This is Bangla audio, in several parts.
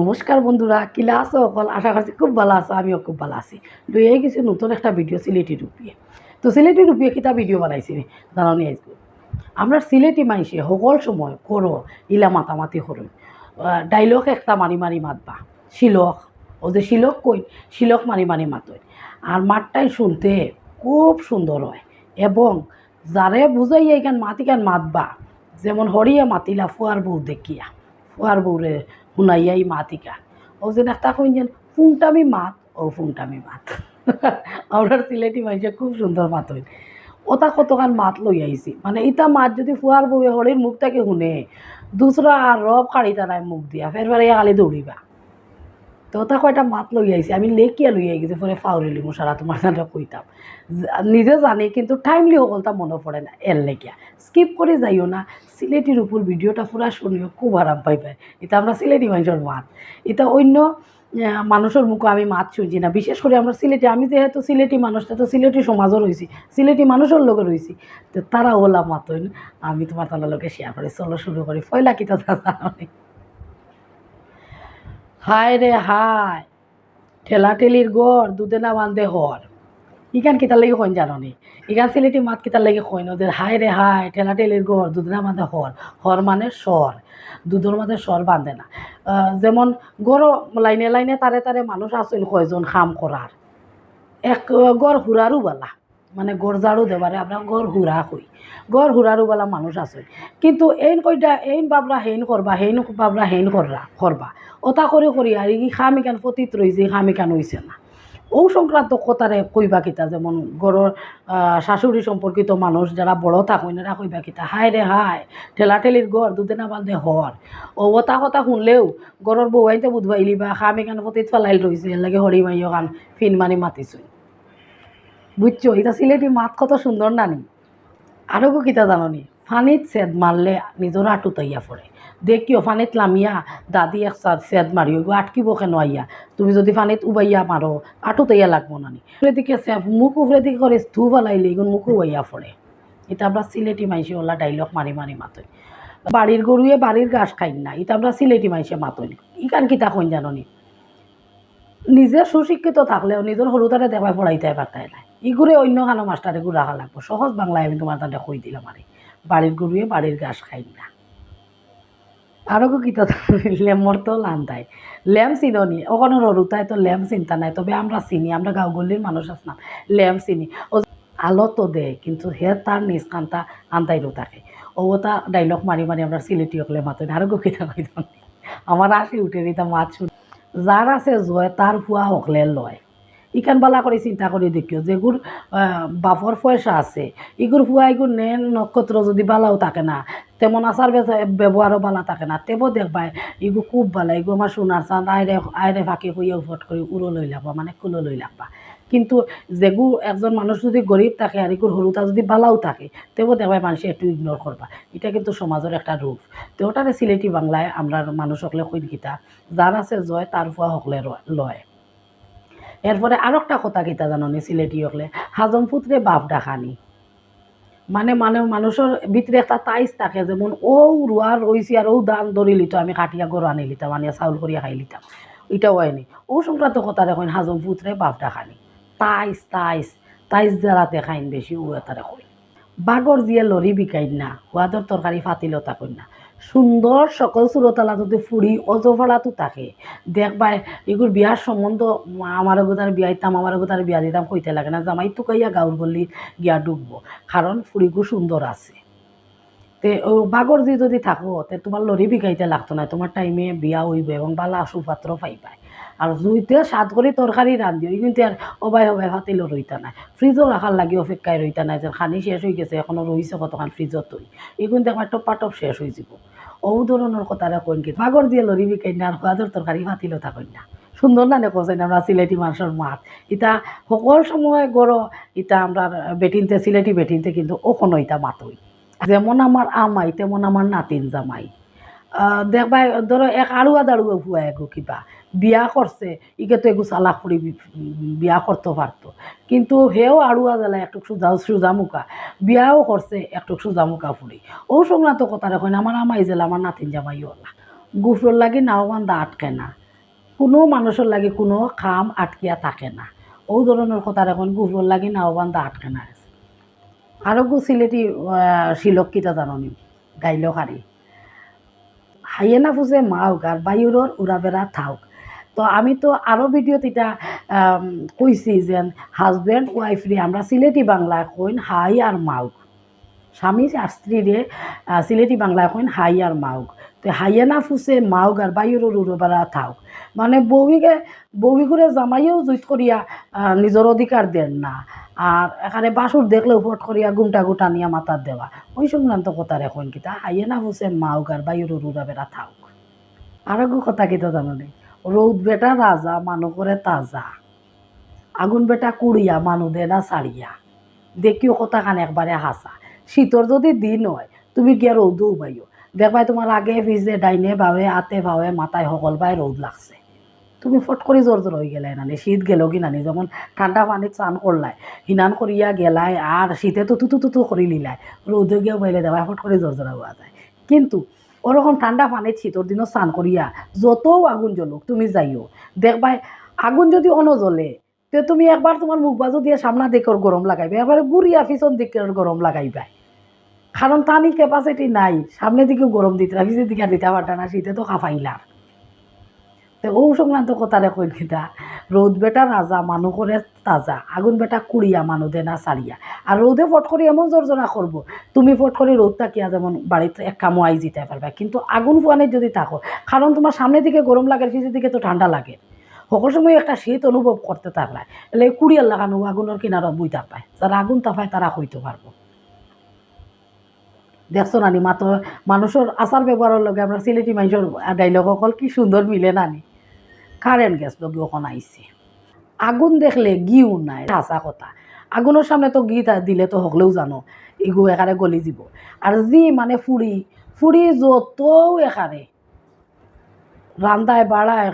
নমস্কার বন্ধুরা কিলা আছো? অকল আশা করছি খুব ভালো আছো, আমিও খুব ভালো আছি। লইয়ে গেছি নতুন একটা ভিডিও সিলেটি রূপিয়ে। তো সিলেটি রূপিয়ে কিতা ভিডিও বানাইছি জানানি আজকে আমরা সিলেটি মাইসে সকল সময় করো ইলা মাতামাতি করো ডাইলগ একটা মারি মারি মাতবা। শিলক, ও যে শিলক কই, শিলক মারি মারি মাতই। আর মাতটাই শুনতে খুব সুন্দর হয়। এবং যারে বুঝাই এইখান মাতিকান মাতবা, যেমন হরিয়া মাতিলা ফুয়ার বউ দেখিয়া। ফুয়ার বউরে শুনাইয়াই মাতিকা ও যে একটা কইছেন ফুংটামি মাত, ও ফুংটামি মাত। আমরা সিলেটি মানুষের খুব সুন্দর মাত হইল। ওটা কতখান মাত লই আইছি? মানে ইটা মাত যদি ফুয়ার বউয়ে হরির মুখটাকে শুনে, দুসরা আর রব কাড়িটা নাই মুখ দিয়া, ফের ফের খালি দৌড়িবা। তো ওটা কয়টা মাত লই আইছি? আমি লেকিয়া লই আই গেছি পরে ফাউরিলি মশারা তোমার সাথে কইতাম। নিজে জানি কিন্তু টাইমলি সকলটা মনে পড়ে না এর লেকিয়া স্কিপ করে যাইও না সিলেটির উপর ভিডিওটা পুরা শুনিও খুব আরাম পাই পাই। এটা আমরা সিলেটি মানুষের মাত। এটা অন্য মানুষের মুখে আমি মাত শুনছি না। বিশেষ করে আমরা সিলেটি আমি যেহেতু সিলেটি মানুষটা তো সিলেটি সমাজও রয়েছি সিলেটি মানুষের লোকে রয়েছি তো তারা ওলা মাত হইন আমি তোমার তার লোকে শেয়ার করি। চলো শুরু করি। ফয়লা কি তো দাদা হায় রে হায়, ঠেলাঠেলির গড় দুধে না বান্ধে হর। ইখান কিতার লাগি কইন জানো নি ইখান সিলেটি মাত কিতার লাগি কইন ওদের হায় রে হায়, ঠেলাঠেলির গড় দুধে না বান্ধে হর। হর মানে স্বর দুধের মাঝে স্বর বাঁধে না। যেমন গড় লাইনে লাইনে তারে তারে মানুষ আসেন কয়জন খাম করার এক, গড় হুরারও বালা মানে গড় ঝাড়ু দেবারে আমরা গড় হুরা কই গড় হুরারও বালা মানুষ আছে কিন্তু এইন কইটা এইন বাবরা হেইন করবা হেইন বাবরা হেইন কররা করবা ওটা করে করি আর ই খামিকান পতিত রয়েছে খামিকান হইছে না? ও সংক্রান্ত কথারে কইবা কিতা যেমন আহ, শাশুড়ি সম্পর্কিত মানুষ যারা বড় থাকুন এরা কইবা কিতা হায় রে হায় ঠেলাঠেলির গড় দুধে না বান্ধে হর ও ওটা কথা শুনলেও গড়র বউয়াইতে বুধবাইলি বা খামিকান পতিত ফেলাইল রয়েছে এর লাগে হরি মাইয় কান ফিন মানি মাতিছুই বুঝছ এটা সিলেটি মাত কত সুন্দর নানি? আরও কিতা জাননি? ফানিত সেদ মারলে নিজর আটু তৈয়া পড়ে দেখিও ফানিত লামিয়া, দাদি এক সাদ মারিও আটকিব কেন আইয়া? তুমি যদি ফানিত উবাইয়া মারো আটু তৈয়া লাগবো নানি উপরে দিকে মুখ উপরে দিকে করে ধু ফেলাইলে এগুন মুখ উবাইয়া পড়ে এটা আমরা সিলেটি মাইসে ওলা ডাইলগ মারি মারি মাতই। বাড়ির গরুয়ে বাড়ির ঘাস খাই না এটা আমরা সিলেটি মাইসে মাতই। ইকান কিতা কইন জাননি নিজে সুশিক্ষিত থাকলেও নিজের সৰুতাৰে দেখাই পঢ়াইতে পারতাই নাই। ইগুৰে অন্য কানো মাষ্টাৰে গু রাখা লাগবো। সহজ বাংলায় আমি তোমার তাতে কই দিলাম আরে বাড়ির গরুয়ে বাড়ির ঘাস খাই না। আরও কিতা লেমর তো লান্দাই ল্যাম চিননি ওখানে ররুতায় তো ল্যাম চিন্তা নাই, তবে আমরা চিনি, আমরা গাঁওগল্লির মানুষ আসলাম ল্যাম চিনি। ও আলো তো দেয় কিন্তু হে তার নিজ কান্তা আন্তাইরও থাকে ও তা ডাইলগ মারি মারি আমরা সিলেটি হকলে মাতো আরও কিতা কইতাম আমার আসি উঠে দিতাম মাছ যার আছে জয় তার ফুয়া হকলে লয়। ইখান বালা করে চিন্তা করে দেখিও যেগুর বাপর পয়সা আছে। ইগুর ফুয়া ইগুর নেন নক্ষত্র যদি বালাও থাকে না, তেমন আচার ব্যবহারও বালা থাকে না, তেবো দেখবাই ইগু খুব বালা, ইগু আমার সোনার চাঁদ আইরে আইরে ফাঁকি হইয়া ফট করে উড়ো লই লাগবা মানে কুলো লই লাগবা কিন্তু যেগু একজন মানুষ যদি গরিব থাকে আর ইগুর সৰুতা যদি বালাও থাকে তেও দেখবাই মানুষে একটু ইগনোর করবা এটা কিন্তু সমাজের একটা রূপ তো ওটারে সিলেটি বাংলায় আমরা মানুষ সকলে কইন কিতা যার আছে জয় তার ফুয়া সকলে লয়। এরপরে আর একটা কথা কিতা জাননি সিলেটি হকলে হাজম পুত্রে বাপ ডাকানি মানে মানে মানুষের ভিতরে একটা তাইজ থাকে যেমন ও রুয়া রইছি আর ও দান ধরি লিত, আমি কাটিয়া গরু আনি লিতাম আনিয়া চাউল করিয়া খাই লিতাম এটাও হয়নি ও সংক্রান্ত কথা দেখুন হাজম পুত্রে বাপ ডাকানি তাইজ তাইজ তাইজ যারাতে খাইন বেশি ও এটারে কই বাগর দিয়ে লরি বিকাইন না সোৱাদৰ তরকারি ফাতিলতা কইন না। সুন্দর সকল সুরতলা যদি ফুড়ি, অজফলাতো থাকে দেখবাই এগুলো বিয়ার সম্বন্ধ আমার গোতার বিয়া দিতাম আমার গোতার বিয়া দিতাম কইতে লাগে না, জামাই তো কইয়া গাউর বললি গিয়া ডুববো। কারণ ফুড়িগু সুন্দর আছে। তে ও বাগর দি যদি থাকো, তে তোমার লরি বিকাইতে লাগতো না, তোমার টাইমে বিয়া হইব এবং বালা সুপাত্র পাইবাই। আর জুইতে স্বাদ করে তরকারি রান্ধিও কিন্তু আর অবাই অবাই ফাতিলো রইতা নাই। ফ্রিজও রাখার লাগে অপেক্ষায় রইতা নাই যে খানি শেষ হয়ে গেছে, এখনও রইছে কতক্ষণ ফ্রিজত তৈ এগুলো দেখবার টপা টপ শেষ হয়ে যাব। ও ধরনের কথাটা কইন কি বাগর দিয়ে লরি বিকাই না আর সোৱাদৰ তরকারি ফাতিলো থাকেন না সুন্দর না নে কোসেন আমরা সিলেটি মানুষের মাত? ইটা সকল সময় গড় ইটা আমরা বেটিনতে সিলেটি বেটিনতে কিন্তু ওখানো ইটা মাতই। যেমন আমার আমাই, তেমন আমার নাতিন জামাই। দেখবা ধরো এক আড়ুয়া দাড়ুয়া ভুয়া এগো কিবা। বিয়া করছে ইকে তো এগু চালাক করে বিয়া করতে পারতো কিন্তু হেও আড়ুয়া জ্বালা একটু সুজা সুজামুকা বিয়াও করছে একটু সুজামুকা ফুড়ি ও সংক্রান্ত কথা দেখেন আমার আমাই জেলা আমার নাতিন জামাই ওলা। গুফর লাগি নাও বান্ধা আটকে না। কোনো মানুষের লাগে কোনো খাম আটকিয়া থাকে না। ও ধরনের কথার এখন গুফর লাগি নাও বান্ধা আটকে না আরও গু সিলেটি শিলক কিতা জাননি গাইল খারি হাইয়েনা ফুসে মাওক আর বায়ুরর উড়াবেড়া থাওক। তো আমি তো আরও ভিডিওত এটা কইছি যে হাজব্যান্ড ওয়াইফ রে আমরা সিলেটি বাংলায় কইন হাই আর মাউক। স্বামী আর স্ত্রীরে আহ, সিলেটি বাংলায় কইন হাই আর মাউক। তো হাইয়েনা ফুসে মাউক আর বায়ুরর উড়াবেড়া থাওক মানে বউকে বউই জামাইও জুইত করিয়া নিজের অধিকার দেন না। আর এখানে বাসুর দেখলে উপট করিয়া গুমটা গুটা নিয়া মাতার দেওয়া। ওই সংক্রান্ত কথা এখন কিতা হাইয়ে না ফুসে মাউক আর বায়ুর রুরা বেড়া থাক আর কথা কিতা জানো নি? রৌদ বেটা রাজা, মানু করে তাজা। আগুন বেটা কুড়িয়া, মানু দে না ছাড়িয়া দেখিও কথা খান একবারে হাসা শীতর যদি দিন হয়, তুমি গিয়া রৌদও বাইও দেখবাই তোমার আগে পিছে ডাইনে ভাবে আতে ভাবে মাথায় সকল বাই রৌদ লাগছে। তুমি ফট করে জোর জোর হয়ে গেলাই নানি। শীত গেল কি নানি? যখন ঠান্ডা পানিত চান করলাই হিনান করিয়া গেলাই আর শীতে তো তুতু তুতু করি লিলাই। রৌদে গিয়ে বাইলে দেওয়া ফট করে জোর জোর হওয়া যায় কিন্তু ওরকম ঠান্ডা পানি শীতর দিনও স্নান করিয়া যত আগুন জ্বলুক, তুমি যাইও। দেখবাই, আগুন যদি অন জ্বলে, তো তুমি একবার তোমার মুখ বাজু দিয়ে সামনা দিকের গরম লাগাইবে একবারে গুড়িয়া পিছন দিকের গরম লাগাইবাই কারণ তানি ক্যাপাসিটি নাই সামনের দিকে গরম দিতে পিছের দিকে দিতে পারতা না শীতে তো কাফাইলার তো ও সংক্রান্ত কথারে কই কিতা রোদ বেটা রাজা মানু করে তাজা, আগুন বেটা কুড়িয়া মানু দে না সারিয়া আর রোদে ফট করে এমন জর্জনা করব তুমি ফট করে রোদ তাকিয়া যেমন বাড়িতে এক কামো আই জিতে পারবে কিন্তু আগুন ফুয়ানে যদি থাকো কারণ তোমার সামনের দিকে গরম লাগে পিছের দিকে তো ঠান্ডা লাগে। সকল সময় একটা শীত অনুভব করতে থাকলে এলে কুড়িয়ার লাগানো আগুনের কিনারা বই থাকবে যারা আগুন তাপায় তারা হইতে পারব দেখছ নানি মাত্র মানুষের আচার ব্যবহারের লগে আমরা সিলেটি মানুষের ডাইলগ অকল কি সুন্দর মিলে নানি কারেন্ট গ্যাস লগে ওখান আইছে। আগুন দেখলে গিও নাই হাসা কথা। আগুনের সামনে তো গি দিলে তো হকলেও জানো এগু এখানে গলি যাব আর যি মানে ফুড়ি ফুড়ি যত এখানে রান্দায় বাড়ায়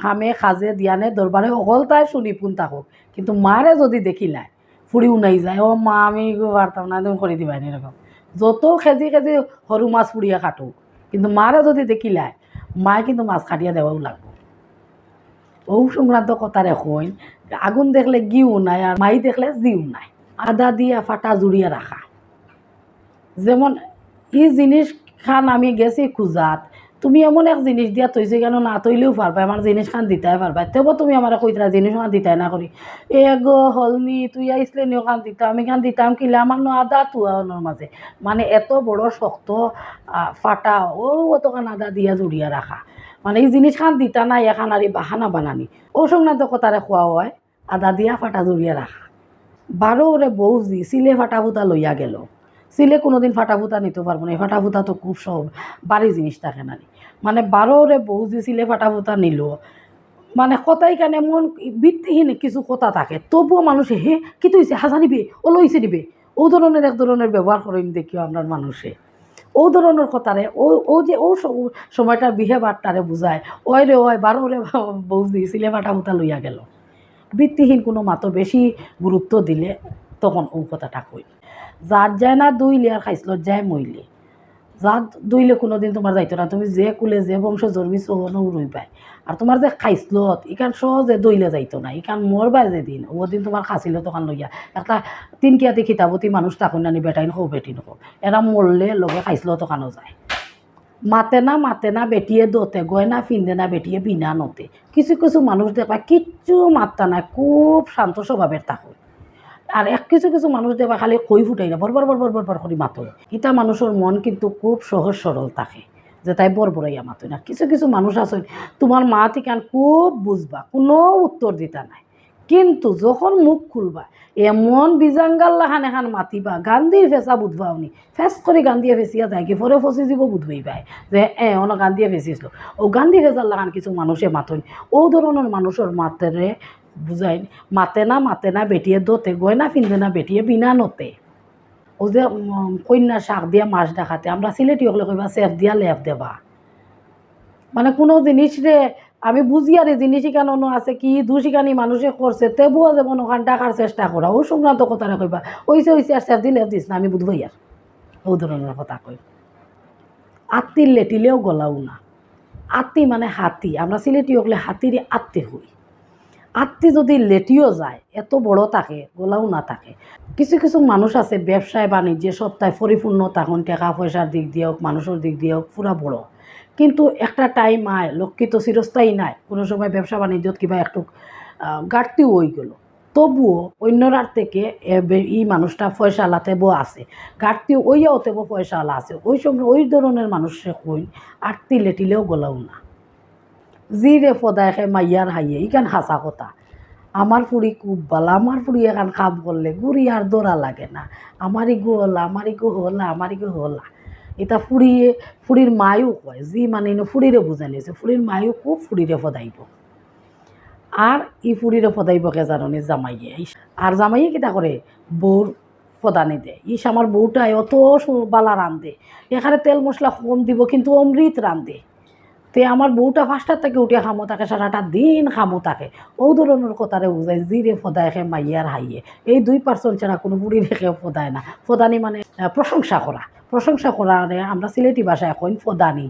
খামে খাজে দিয়ানে দরবারে সকল তাই শুনি পুন থাকুক। কিন্তু মারে যদি দেখিলায় ফুড়ি উনাই যায় ও মা, আমি পারতাম না তুমি করে দিবাই এরকম যত খেজি খেজি সরু মাছ পুড়িয়া কাটো কিন্তু মারে যদি দেখিলায় মায়ে কিন্তু মাছ কাটিয়া দেওয়াও লাগবো। ও সংক্রান্ত কথারে কইন আগুন দেখলে গিও নাই আর মাই দেখলে জিও নাই। আদা দিয়া ফাটা জুড়িয়া রাখা যেমন, ই জিনিস খান আমি গেছি খুঁজাত, তুমি এমন এক জিনিস দিয়া তৈছে কেন না তৈলেও পারবা আমার জিনিস খান দিতাই পারবা তেও তুমি আমার কইতরা জিনিস খান দিতাই না করি এ গো হলনি, তুই আইসলে নিও খান দিতাম আমি খান দিতাম কিলে আমার নো আদা তুয়ানোর মাঝে মানে এত বড় শক্ত ফাটা ও অতখান আদা দিয়া জুড়িয়া রাখা মানে এই জিনিস খান দিতা নাই, এখান আর বাহানা বানানি। সংক্রান্ত কথারে খোয়া হয়, আদা দিয়া ফাটা জুড়িয়া রাখা বারো ওরে বৌজি সিলে ফাটা ফুটা লইয়া গেল। সিলে কোনোদিন ফাটা ফুটা নিতে পারব না এই ফাটা ফুটা তো খুব সব বাড়ি জিনিস থাকে না মানে বারো ওরে বৌজি সিলে ফাটা ফুটা নিল মানে কথাই কেন এমন ভিত্তিহীন কিছু কথা থাকে তবুও মানুষে হে, কি তুইছে হাসা নিবে ও লইছে নিবে। ও ধরনের এক ধরনের ব্যবহার করেন দেখিও আপনার মানুষে। ও ধরনের কথারে ও ও যে, ও সময়টা বিহেভারটারে বুঝায়, ওই রে, ওই বারো রে বৌদি সিলেবাটা ফুটা লইয়া গেল। বৃত্তিহীন কোনো মাতো বেশি গুরুত্ব দিলে তখন ও কথাটা কই যার যায় না দুই আর খাইছিল যায় মইলে। যার দুইলে কোনোদিন তোমার যাইতো না, তুমি যে কুলে যে বংশ জন্মিছো ওনো রই পায় আর তোমার যে খাইছিলত ইখান সহজে দইলে যাইতো না ইখান মরবাই যে দিন ও দিন তোমার খাইছিল তখন লইয়া একটা তিন কিয়াতে খিতাবতী মানুষ তখন নানি বেটাইন হো বেটি নকো এরা মরলে লগে খাইছিল তখনও যায় মাতে না মাতে না বেটিয়ে দোতে গয়না ফিন্দে না বেটিয়ে বিনা নতে কিছু কিছু মানুষ দেখবা কিচ্ছু মাত্তা না খুব শান্ত স্বভাবের থাকুন আর এক কিছু কিছু মানুষ দেখবা খালি কই ফুটাই না বরবর বরবর বরবর করে মাতো ইটা মানুষের মন কিন্তু খুব সহজ সরল থাকে যে তাই বরবরাইয়া মাতো না। কিছু কিছু মানুষ আছে, তোমার মা ঠিকান খুব বুঝবা, কোনো উত্তর দিতা নাই। কিন্তু যখন মুখ খুলবা, এমন বিজাঙ্গাল লাহান এখান মাতিবা গান্ধীর ফেঁচা বুধবা উনি। ফেস করে গান্ধিয়ে ফেঁচিয়া যায় কি পরে ফসি দিব বুধবই পায় যে, এ, অন গান্ধিয়ে ফেঁচিছিল। ও গান্ধী ফেঁচার লাহান কিছু মানুষে মাতন। ও ধরনের মানুষের মাতেরে বুঝাই মাতে না মাতে না বেটিয়ে দোতে, গয়না ফিনতে না বেটিয়ে বিনা নতে। ও যে কন্যা শাক দিয়া মাছ দেখাতে। আমরা সিলেটি হলে কইবা সেফ দিয়া লেফ দেবা। মানে কোনো জিনিস রে, আমি বুঝি আর এই জিনিস শিখানো আছে কি দু শিখানি মানুষে করছে, তেবুও যেমন ওখান টাকার চেষ্টা করা। ও সংক্রান্ত কথাটা কইবা ওইসে ওইসে আর সেফ দিলে দিস না, আমি বুঝবই আর ও ধরনের কথা কই আত্মীর লেটিলেও গলাও না। আত্মি মানে হাতি। আমরা সিলেটি হলে হাতিরই আত্মি হই। আত্মি যদি লেটিও যায়, এত বড় থাকে, গোলাও না থাকে। কিছু কিছু মানুষ আছে, ব্যবসায়, বাণিজ্যে, সপ্তাহে পরিপূর্ণ তখন টাকা পয়সার দিক দিয়ে হোক, মানুষের দিক দিয়ে হোক, পুরা বড়। কিন্তু একটা টাইম আয়, লক্ষ্মী তো চিরস্থায়ী নাই। কোনো সময় ব্যবসা, বাণিজ্যত কিবা একটু ঘাটতিও হয়ে গেল। তবুও অন্যরার থেকে এ বে- ই মানুষটা পয়সালাতে বো আছে। ঘাটতি ওইয়া ওতে বো পয়সালা আছে ওই সময় ওই ধরনের মানুষে কই আটতি লেটিলেও গলাও না। জি রে ফদায় খে মাইয়ার হাইয়ে ইখান হাসা কথা। আমার ফুড়ি খুব ভালো আমার ফুড়ি এখান কাম করলে গুড়ি আর দৌড়া লাগে না। আমারই গো হলা আমারই গো হলা আমারই গো হলা। এটা ফুড়িয়ে ফুড়ির মায়ও কয় জি মানে ফুড়িরে বুঝাই নিয়েছে ফুড়ির মায়ও খুব ফুড়িরে ফদাইব। আর ই ফুড়িরে ফদাইব কে জাননি জামাইয়ে? আর জামাইয়ে কিতা করে বউর ফদানি দেয় ইস আমার বউটাই অত বালা রান্ধে এখানে তেল মশলা কম দিব, কিন্তু অমৃত রান্ধে তে আমার বউটা ফার্স্টার থেকে উঠে খামো তাকে, সারাটা দিন খামো তাকে। ও ধরনের কথারে বুঝায় জিরে ফদায় খে মাইয়ার হাইয়ে। এই দুই পার্সেন্ট ছাড়া কোনো বুড়ি রেখে ফদায় না। ফদানি মানে প্রশংসা করা। প্রশংসা করারে আমরা সিলেটি ভাষায় এখন ফদানি।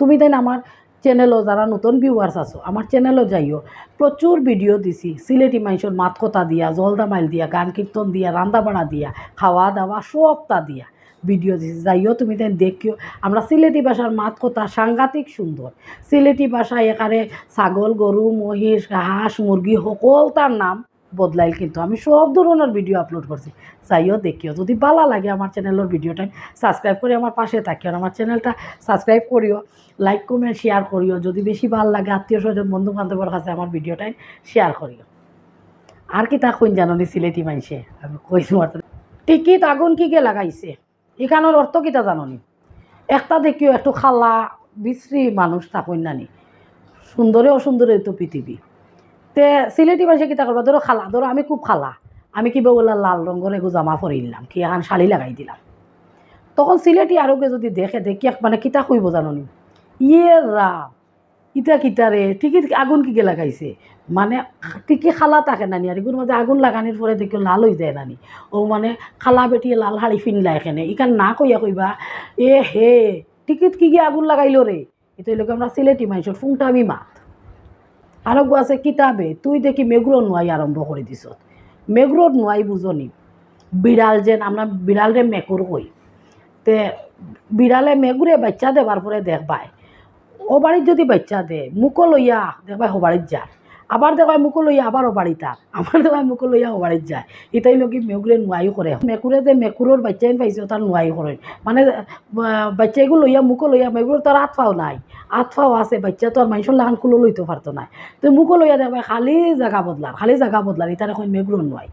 তুমি দেন আমার চ্যানেলও যারা নতুন ভিউয়ার্স আছো, আমার চ্যানেলও যাইও। প্রচুর ভিডিও দিছি। সিলেটি মানুষের মাত কথা দিয়া, জলদা মাইল দিয়া, গান কীর্তন দিয়া রান্না বাড়া দিয়া খাওয়া দাওয়া সবটা দিয়া। ভিডিও দিছি। যাইও তুমি দেন দেখিও। আমরা সিলেটি ভাষার মাত কথা সাংঘাতিক সুন্দর। সিলেটি ভাষায় এখানে ছাগল, গরু, মহিষ, হাঁস, মুরগি সকল তার নাম বদলাইল কিন্তু আমি সব ধরনের ভিডিও আপলোড করছি। যাইও দেখিও। যদি ভালো লাগে আমার চ্যানেলের ভিডিওটা সাবস্ক্রাইব করে আমার পাশে থাকিও। আমার চ্যানেলটা সাবস্ক্রাইব করিও লাইক কমেন্ট শেয়ার করিও। যদি বেশি ভালো লাগে আত্মীয় স্বজন বন্ধু বান্ধবের কাছে আমার ভিডিওটাই শেয়ার করিও। আর কি তা কইন জানো সিলেটি মাইসে আমি কই তোমার টিকিট আগুন কি গে লাগাইছে? এখানোর অর্থ কিটা জানো নি একটা দেখিও একটু খালা, বিশ্রী মানুষ তা কইন নানি সুন্দরে অসুন্দরে তো পৃথিবী। তে সিলেটি ভাষা কিতা করবা? ধরো খালা, ধরো আমি খুব খালা। আমি কিবা বলে লাল রঙের এগো জামা পরিলাম, কি এখন শাড়ি লাগাই দিলাম। তখন সিলেটি আরোগ্য যদি দেখে, দেখি মানে কিতা কইব জানো নি ইয়ে রা ইটা কিতা রে? ঠিকই আগুন কি লাগাইছে? মানে ঠিকই খালা থাকে নানি, আর এগুলোর মধ্যে আগুন লাগানির পরে দেখি লাল হয়ে যায় নানি। ও মানে খালা বেটিয়ে লাল শাড়ি ফিনলা এখানে। ইখান না কইয়া কইবা, এ হে, টিকিট কি গিয়ে আগুন লাগাইলো রে? এটা লোক আমরা সিলেটি মানুষের ফুংটামি মাত। আরও আছে কিতাবে তুই দেখি মেঘুরো নোয়াই আরম্ভ করে দিছ। মেঘুরোর নোয়াই বুঝনি বিড়াল যেন, আমরা বিড়ালরে মেকুর কই তে, বিড়ালে মেঘুরে বাচ্চা দেবার পরে দেখবায় ও বাড়ির যদি বাচ্চা দে মুকো লইয়া দেখবাই ও বাড়ির যায়। আবার দেখবাই মুকো লইয়া আবার ও বাড়ি তার আবার দেখবাই মুকো লইয়া ও বাড়ির যায়। এটাই লোকে মেঘুরে নোয়াই করে মেকুরে যে মেকুরের বাচ্চাই পাইছে তার নোয়াই করে মানে বাচ্চাগুলো লইয়া মুকো লইয়া তার হাত পাও নাই। পাও আছে বাচ্চা তো আর মানুষের লাগান কুলো লইতে পারতো না তো মুকো লইয়া দেখবাই খালি জায়গা বদলার খালি জায়গা বদলার এটার এখন মেঘুর নোয়াই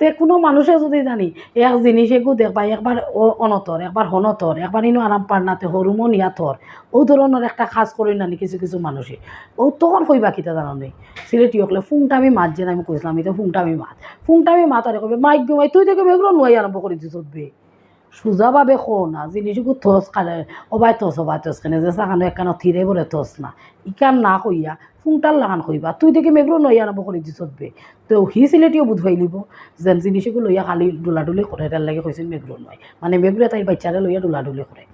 তে কোনো মানুষে যদি জানি, এক জিনিস একু দেখবা একবার অনতর একবার হনতর একবার ইনো আরাম পারনাতে হরুমো নিয়াতর ও ধরনের একটা কাজ করি নানি কিছু কিছু মানুষে। ও তখন কইবা কিতা জানো নেই সিলেটি হকলে ফুংটামি মাত যেন আমি কইছিলাম এটা ফুংটামি মাত। ফুংটা আমি মাত আর কবে, মাইক মাই, তুই দেখে এগুলো নয় আরম্ভ করে দিছ বে। সোজাভাবে খো না জিনিসগুলো থস খালে অবাই থস অবাই থস কেনে যে সাকানো একখানো থিরে বলে থস না ইকান না কইয়া ফুংটার লাগান কইবা তুই দেখি মেঘলো নই আরম্ভ করে দিছ বে তো হি সিলেটিও বুধবাই লিব যেন জিনিসগুলো লইয়া খালি ডোলাডুলি করে তার লাগে কইছেন মেঘলো নয় মানে মেঘলো তাই বাচ্চারে লইয়া ডোলাডুলি করে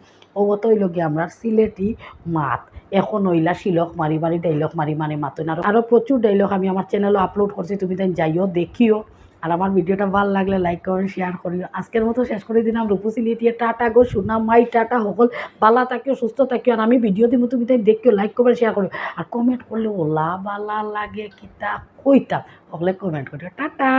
তৈল গিয়ে আমরা সিলেটি মাত এখন নইলা শিলক মারি মারি ডাইলগ মারি মারি মাতো না আরও প্রচুর ডাইলগ আমি আমার চ্যানেলে আপলোড করছি তুমি তাই যাইও দেখিও আর আমার ভিডিওটা ভালো লাগলে লাইক করেন শেয়ার করিও আজকের মতো শেষ করে দিলাম। রূপু সিলেটিয়ে টাটা গো সুনাম মাই টাটা, সকল বালা থাকিও, সুস্থ থাকিও। আর আমি ভিডিও দিব তুমি তাই দেখিও লাইক করবে শেয়ার করিও আর কমেন্ট করলে ওলা বালা লাগে কিতা কইতাম। সকলে কমেন্ট করিও টাটা।